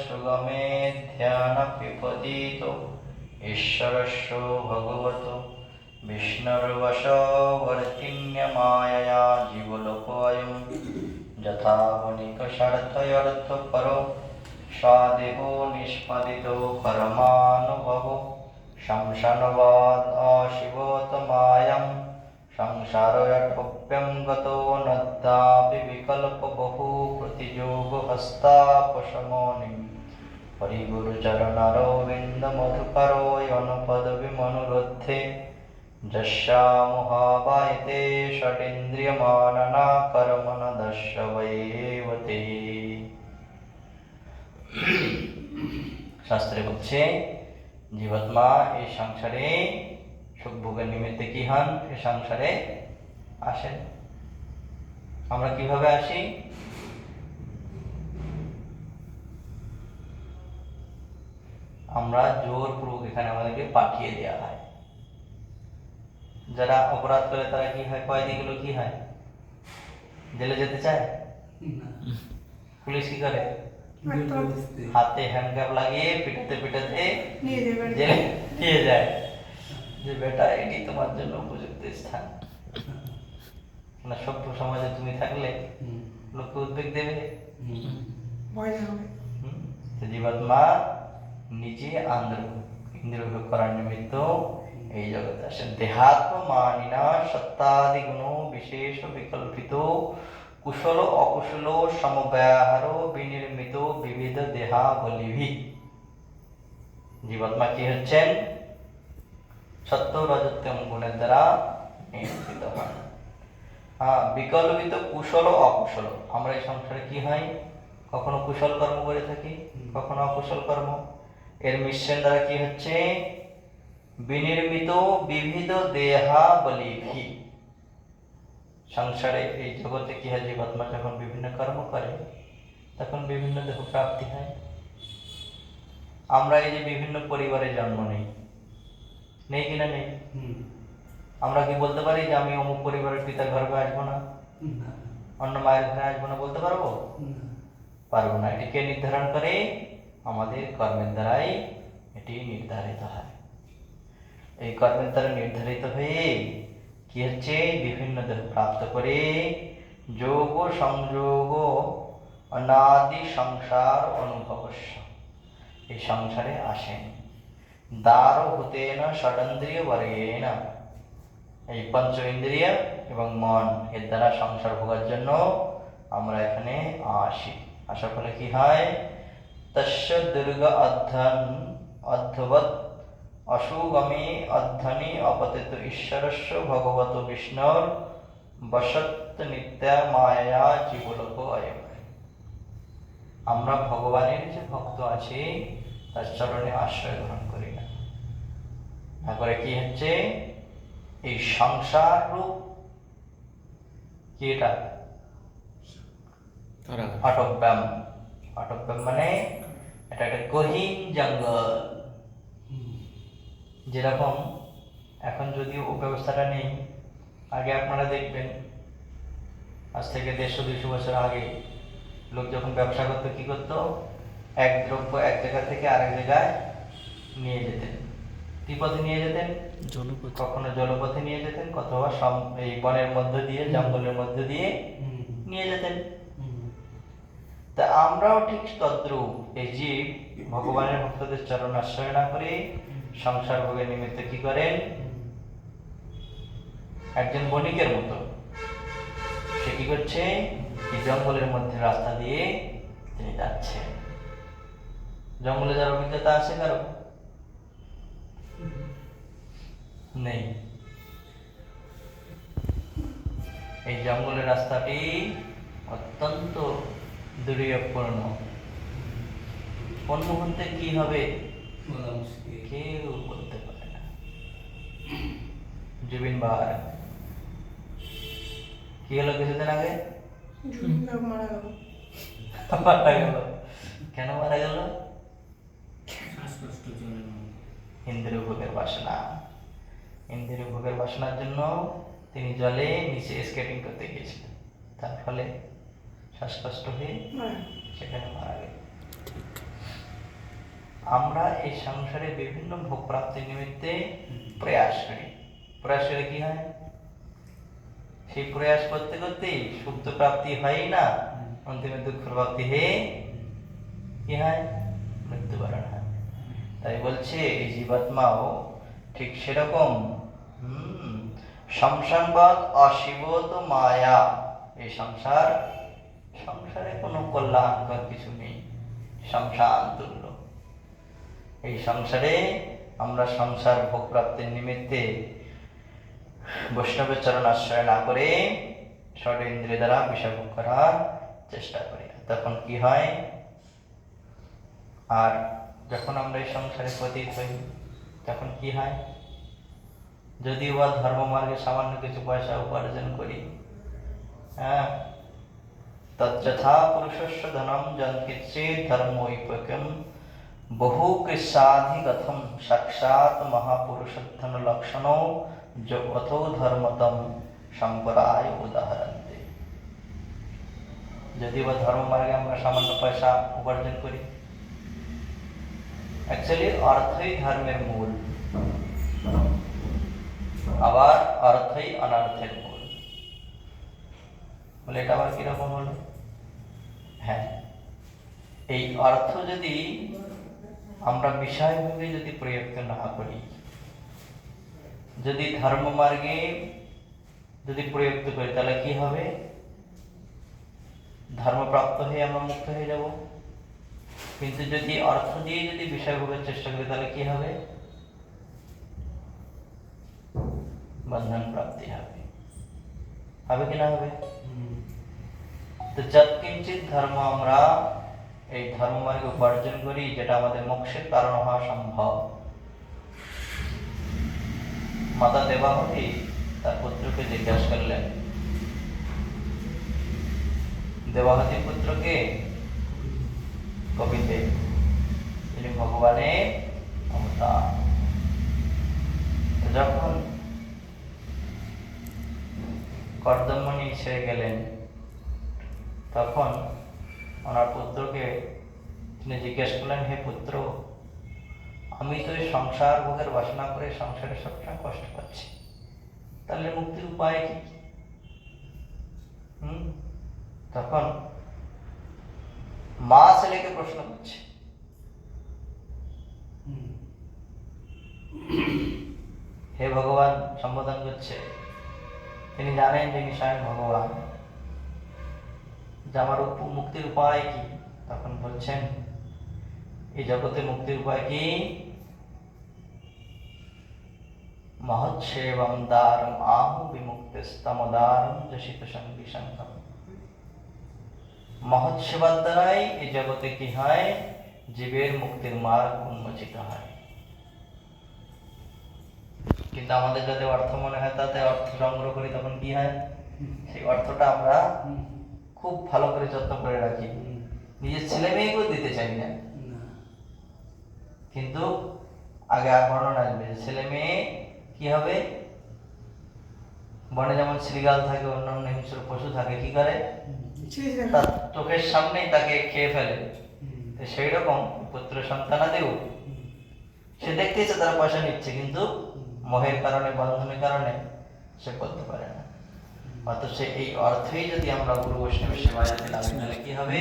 সুগমে ধ্যান পিপদিত ঈশ্বরস্য ভগবত বিষ্ণুর্বশবর্তিন্যমায়য়া জীবলোকোऽयं যথা বণিকস্বার্থয়র্থপরো সংসারভব্যং গতো নদ্দাপি বিকল্প বহু প্রতিযোগ হস্তাপশমনিম হরিগুরুচরণরবিন্দ মধুকরোয় অনুপদবি মনুরুদ্ধে যশ্যামুহাবায়তে ষডিন্দ্রিয়মাননা কর্মণদশবয়েবতে শাস্ত্রে বলছে জীবাত্মা এই সংসারে সুখ ভোগের নিমিত্তে কি হন? এই সংসারে আসেন। আমরা কীভাবে আসি? আমরা জোরপূর্বক এখানে আমাদেরকে পাঠিয়ে দেওয়া হয়। যারা অপরাধ করে তারা কি হয়? কয়েদিগুলো কি হয়? জেলে যেতে চায়? পুলিশ কি করে? হাতে হ্যান্ডকাপ লাগিয়ে পিটাতে পিটাতে জেলে নিয়ে যায়। যে বেটা এটি তোমার জন্য উপযুক্ত স্থান। না সভ্য সমাজে তুমি থাকলে লোককে উদ্বেগ দেবে। জীবাত্মা নিজে আন্দ্র ইন্দ্র করার নিমিত্ত এই জগতে আসেন। দেহাত্ম মানিনা সত্তাদি গুণ বিশেষ বিকল্পিত কুশল অকুশল সমব্যাহার বিনির্মিত বিবিধ দেহাবলিভি। জীবাত্মা কি হচ্ছেন? সত্য রজত্যম গুণের দ্বারা নিয়ন্ত্রিত হ্যাঁ। বিকল্পিত কুশল ও অকুশল। আমরা এই সংসারে কি হয়? কখনো কুশল কর্ম করে থাকি, কখনো অকুশল কর্ম। এর মিশ্রণ দ্বারা কি হচ্ছে? বিনির্মিত বিবিধ দেহাবলিভি। সংসারে এই জগতে কি হয়? জীবাত্মা যখন বিভিন্ন কর্ম করে, তখন বিভিন্ন দেহ প্রাপ্তি হয়। আমরা এই যে বিভিন্ন পরিবারে জন্ম নেই নেই কিনা নেই? আমরা কি বলতে পারি যে আমি অমুক পরিবারের পিতার গর্ভে আসব না? অন্য মায়ের ঘরে আসব না বলতে পারব? পারব না। এটি কে নির্ধারণ করে আমাদের কর্মের দ্বারাই এটি নির্ধারিত হয়। এই কর্মের দ্বারা নির্ধারিত হয়ে কি হচ্ছে? বিভিন্ন দেহ প্রাপ্ত করে যোগ সংযোগ অনাদি সংসার অনুভবস্য। এই সংসারে আসেন। দ্বার হতেন ষডন্দ্রিয় বর্গেন এই পঞ্চ ইন্দ্রিয় এবং মন, এর দ্বারা সংসার ভোগার জন্য আমরা এখানে আসি। আসার ফলে কি হয়? তস্য দুর্গ অধ্যন, অধ্যবৎ অসুগমে অধ্যনি অপতিত ঈশ্বরস্য ভগবত বিষ্ণুর বসত্ব নিত্যা মায়া জীবলোক অয়ম। আমরা ভগবানের যে ভক্ত আছি, তার চরণে আশ্রয় গ্রহণ করি। তারপরে কি হচ্ছে? এই সংসার রূপ কি এটা? অটব্যাম অটব্যাম মানে এটা একটা গহীন জঙ্গল। যেরকম এখন যদিও ও ব্যবস্থাটা নেই আগে আপনারা দেখবেন আজ থেকে দেড়শো দুইশো বছর আগে লোক যখন ব্যবসা করতো কি করতো? এক দ্রব্য এক জায়গা থেকে আরেক জায়গায় নিয়ে যেতেন। পথে নিয়ে যেতেন কখনো জলপথে নিয়ে যেতেন অথবা এই বনের মধ্য দিয়ে জঙ্গলের মধ্য দিয়ে নিয়ে যেতেন। তা আমরাও ঠিক তদ্রূপ এই জীব ভগবানের ভক্তদের চরণ আশ্রয় না করে সংসার ভোগের নিমিত্ত কি করেন? একজন বণিকের মতো। সে কি করছে? জঙ্গলের মধ্যে রাস্তা দিয়ে তিনি যাচ্ছেন। জঙ্গলে যার অভিজ্ঞতা আছে কারও? নেই। এই জঙ্গলের রাস্তাটি অত্যন্ত দুর্যোগপূর্ণ। কোন মুহূর্তে কি হবে কেউ বলতে পারে না। জুবিন বার কি হলো কিছুদিন আগে? মারা গেল। কেন মারা গেল? ইন্দ্র ভোগের বাসনা। ইন্দ্র ভোগের বাসনার জন্য তিনি জলে নিচে স্কেটিং করতে গিয়েছিলেন। তার ফলে শ্বাসকষ্ট হয়ে সেখানে মারা গেল আমরা এই সংসারে বিভিন্ন ভোগ প্রাপ্তির নিমিত্তে প্রয়াস করি। প্রয়াস করে কি হয়? সেই প্রয়াস করতে করতেই সুখ তো প্রাপ্তি হয় না অন্তিমে দুঃখ প্রাপ্তি হয়ে কি হয়? মৃত্যুবরণ হয়। তাই বলছে এই জীবাত্মাও ঠিক সেরকম। হম, সংসারবাদ অশিব তো মায়া। এই সংসার, সংসারে কোনো কল্যাণকর কিছু নেই। সংসার তুল্য। এই সংসারে আমরা সংসার ভোগ প্রাপ্তির নিমিত্তে বৈষ্ণবের চরণ আশ্রয় না করে ষড ইন্দ্রিয় দ্বারা বিষয় ভোগ করার চেষ্টা করি। তখন কি হয়? আর যখন আমরা এই সংসারে পতিত হই তখন কি হয়? যদিও বা ধর্ম মার্গে সামান্য কিছু পয়সা উপার্জন করি হ্যাঁ? তজ্জথা পুরুষস্য ধনম জন্কিচ্ছে ধর্মৈপকম বহু কৃষাধিগতম সাক্ষাৎ মহাপুরুষোত্থম লক্ষণ জগতো ধর্মতম সম্পরায় উদাহরণতে যদি বা ধর্ম মার্গে আমরা সামান্য পয়সা উপার্জন করি অ্যাকচুয়ালি অর্থই ধর্মের মূল আবার অর্থই অনর্থের মূল বলে এটা আবার কীরকম হলো? হ্যাঁ। এই অর্থ যদি আমরা বিষয়ভাবে যদি প্রয়োগ না করি, যদি ধর্ম মার্গে যদি প্রয়োগ করি, তাহলে কি হবে? ধর্মপ্রাপ্ত হয়ে আমরা মুক্ত হয়ে যাব। কিন্তু যদি অর্থ দিয়ে যদি বিষয় ভোগের চেষ্টা করি, তাহলে কি হবে? বন্ধন প্রাপ্তি হবে। হবে কি না হবে? তো ধর্ম আমরা এই ধর্ম মার্গে উপার্জন করি, যেটা আমাদের মোক্ষের কারণ হওয়া সম্ভব। মাতা দেবাহতী তার পুত্রকে জিজ্ঞাসা করলেন দেবাহতী পুত্রকে কবিতে। তিনি ভগবানের অবতার যখন কর্দমণি ছেড়ে গেলেন, তখন ওনার পুত্রকে তিনি জিজ্ঞেস করলেন, হে পুত্র, আমি তো এই সংসার ভোগের বাসনা করে সংসারে সবসময় কষ্ট পাচ্ছি। তাহলে মুক্তির উপায় কি? তখন মা ছেলেকে প্রশ্ন করছে। হে ভগবান, সম্বোধন করছে, তিনি জানেন যে স্বয়ং ভগবান। যে আমার মুক্তির উপায় কি? তখন বলছেন, এই জগতে মুক্তির উপায় কি? মহৎসেবম দ্বারম আহু বিমুক্তিস্তমদারম যশিত সঙ্গী সংঘম মহৎ সেবার দ্বারাই এই জগতে কি হয়? জীবের মুক্তির মার্গ উন্মোচিত হয়। কিন্তু আমাদের যাতে অর্থ মনে হয়, তাতে অর্থ সংগ্রহ করি তখন কি হয়? সেই অর্থটা আমরা খুব ভালো করে যত্ন করে রাখি। নিজের ছেলে মেয়েকেও দিতে চাই না। কিন্তু আগে আর বর্ণনা আসবে ছেলে মেয়ে কি হবে? বনে যেমন শ্রীগাল থাকে, অন্যান্য হিংস্র পশু থাকে, কি করে? তার চোখের সামনেই তাকে খেয়ে ফেলে। তো সেই রকম পুত্র সন্তান সন্তানাদেও সে দেখতেছে তারা পয়সা নিচ্ছে কিন্তু মোহের কারণে বন্ধনের কারণে সে করতে পারে না। অথচ এই অর্থেই যদি আমরা গুরু বৈষ্ণবের সেবা যাতে লাভ তাহলে কি হবে?